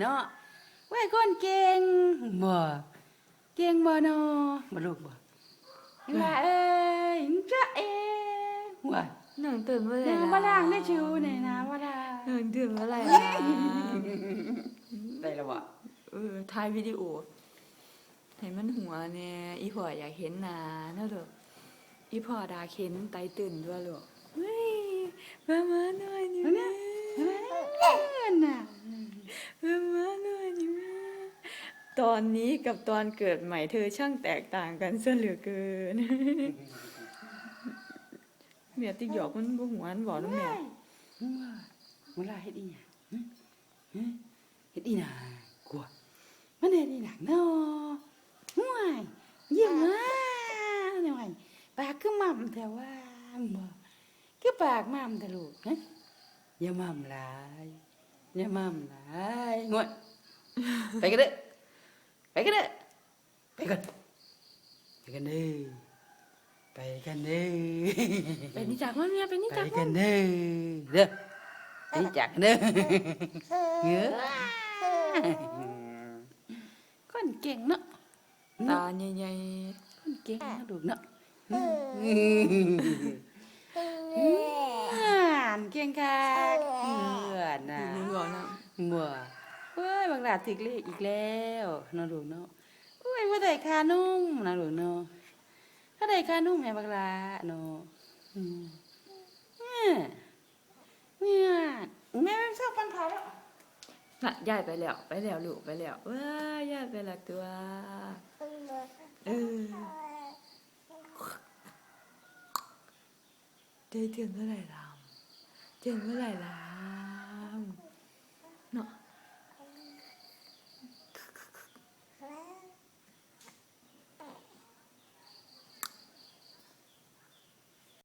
เนาะไว้คนเก่งบ่เก่งบ่เนาะบ่ลูกบ่ว่าเอ้ยจะเอ้ว่าหนังตื่นเมื่อไหร่นางบ่ล่างได้ชิวนี่นะบ่ล่ะหนังตื่นเมื่อไหร่ล่ะได้แล้วบ่เออถ่ายวิดีโอให้มันหัวเนี่ยอีพ่ออยากเห็นหนาเนาะลูกอีพ่อดาเข็นไตตื่นด้วยลูกเฮ้ยมามาหน่อยนี่แม่น่ะ มามาหน่อยนี่แม่ ตอนนี้กับตอนเกิดใหม่เธอช่างแตกต่างกันซะเหลือเกินเมียติ๊กหยอกมันบ่หัวมันบอกน้ำแม่ว่าบ่ล่ะเฮ็ดอีหยังเฮ็ดอีหยังกลัวมันเฮ็ดอีหยังเนาะห่วยยิ้มมาหน่อยปากคือม่ำแต่ว่าบ่คือปากม่ำแต่ลูกฮะอย่าม่ำหลายอย่าม่ำหลายงวดไปกันเด้อไปกันเด้อไปกันไปกันเด้อไปกันเด้อเป็นนี่จากมันเมียไปกันเด้อ เด้อไปจากกันเด้อเงื้อคนเก่งเนาะตาใหญ่คน เวเฮ้ยบางหลาถึกเลขอีกแล้วนาะลูกเนาะเฮ้ยว่าได้ค่านุ่มนะลูกเนาะถ้าได้ค่านุ่มให้บักหลาเนาะเนี่ยเนี่ยแม่ไม่ชอบปันขาแล้วน่ะยายไปแล้ว ไปแล้วลูกไปแล้วว้ายายไปและตัวเออเจอเตือนเมื่อไหร่ล่ะเตือนเมื่อไหร่ล่ะ